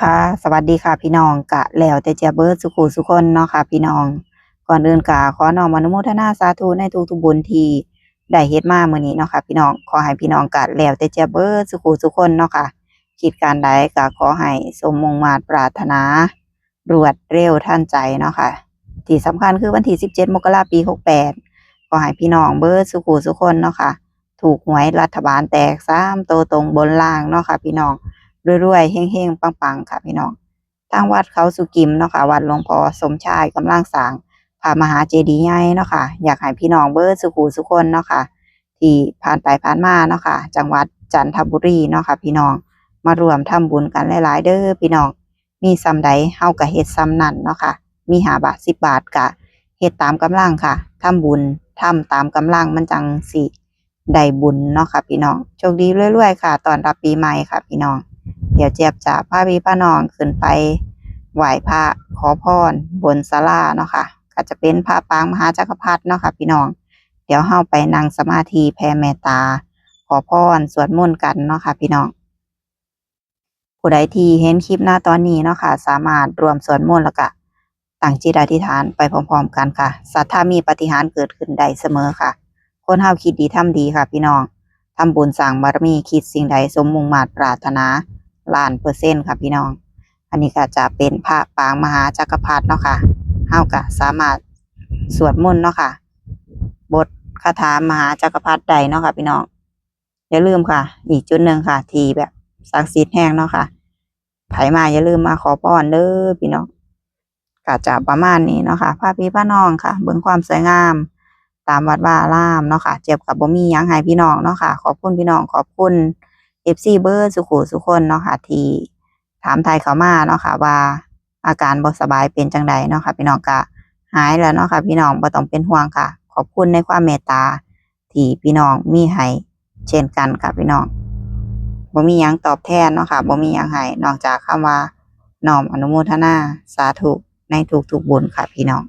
ค่ะ สวัสดีค่ะพี่น้องกะแล้วแต่จเบิดสุขุสุคนเนาะค่ะ พี่น้อง ก่อนอื่นกะขอน้อมอนุโมทนาสาธุในทุกๆบุญทีได้เฮ็ดมาเมื้อนี้เนาะค่ะ พี่น้องขอให้พี่น้องกะแล้วแต่จเบิดสุขุสุคนเนาะค่ะคิดการใดก็ขอให้สมมงมาตปรารถนารวดเร็วทันใจเนาะค่ะ ที่สำคัญคือวันที่17มกราคมปี68ขอให้พี่น้องเบิดสุขุสุคนเนาะค่ะ ถูกหวยรัฐบาลแตก3โตตรงบนล่างเนาะค่ะ พี่น้อง รวยๆเฮงๆปังๆค่ะพี่น้องทางวัดเขาสุกิมเนาะค่ะวัดหลวงพ่อสมชายกำลังสร้างพระมหาเจดีย์ใหญ่เนาะค่ะอยากให้พี่น้องเบิดสุขูสุคนเนาะค่ะที่ผ่านไปผ่านมาเนาะค่ะ จังหวัดจันทบุรีเนาะค่ะ พี่น้องมารวมทำบุญกันหลายๆ เด้อพี่น้อง มีซ้ำใดเฮาก็เฮ็ดซ้ำนั่นเนาะค่ะ มีหาบาทสิบบาทก็เฮ็ดตามกำลังค่ะทำบุญทำตามกำลังมันจังสิได้บุญเนาะค่ะ พี่น้องโชคดีเรวยๆค่ะ ตอนรับปีใหม่ค่ะ พี่น้อง เดี๋ยวเจี๊ยบจะพาพี่พาน้องขึ้นไปไหว้พระขอพรบนศาลาเนาะค่ะก็จะเป็นพระปางมหาจักรพรรดิเนาะค่ะพี่น้อง เดี๋ยวเฮาไปนั่งสมาธิแผ่เมตตา ขอพรสวดมนต์กันเนาะค่ะพี่น้องผู้ใดที่เห็นคลิปหน้าตอนนี้เนาะค่ะ สามารถรวมสวดมนต์แล้วก็ตั้งจิตอธิษฐานไปพร้อมๆกันค่ะศรัทธามีปฏิหารเกิดขึ้นได้เสมอค่ะ คนเฮาคิดดีทำดีค่ะพี่น้องทำบุญสร้างบารมีคิดสิ่งใดสมมุงมาตรปรารถนา ล้านเปอร์เซ็นต์ค่ะพี่น้อง อันนี้ก็จะเป็นพระปางมหาจักรพรรดิเนาะค่ะเฮาก็สามารถสวดมนต์เนาะค่ะ บทคาถามหาจักรพรรดิใดเนาะค่ะ พี่น้อง อย่าลืมค่ะ อีกจุดหนึ่งค่ะ ทีแบบศักดิ์สิทธิ์แห้งเนาะค่ะไผมาอย่าลืมมาขอพรเด้อพี่น้องก็จะประมาณนี้เนาะค่ะพระพี่พระน้องค่ะ เบิ่งความสวยงาม ตามวัดว่าอารามเนาะค่ะ เจ็บกับบ่มียังให้พี่น้องเนาะค่ะ ขอบคุณพี่น้องขอบคุณ เอฟซีเบอร์สุขุสุคนเนาะค่ะที่ถามไทยเขามาเนาะค่ะว่าอาการบ่สบายเป็นจังใดเนาะค่ะพี่น้องก็หายแล้วเนาะค่ะพี่น้องบ่ต้องเป็นห่วงค่ะ ขอบคุณในความเมตตาที่พี่น้องมีให้เช่นกันค่ะพี่น้องบ่มีหยังตอบแทนเนาะค่ะบ่มีหยังให้นอกจากคำว่าน้อมอนุโมทนาสาธุในทุกๆบุญค่ะพี่น้อง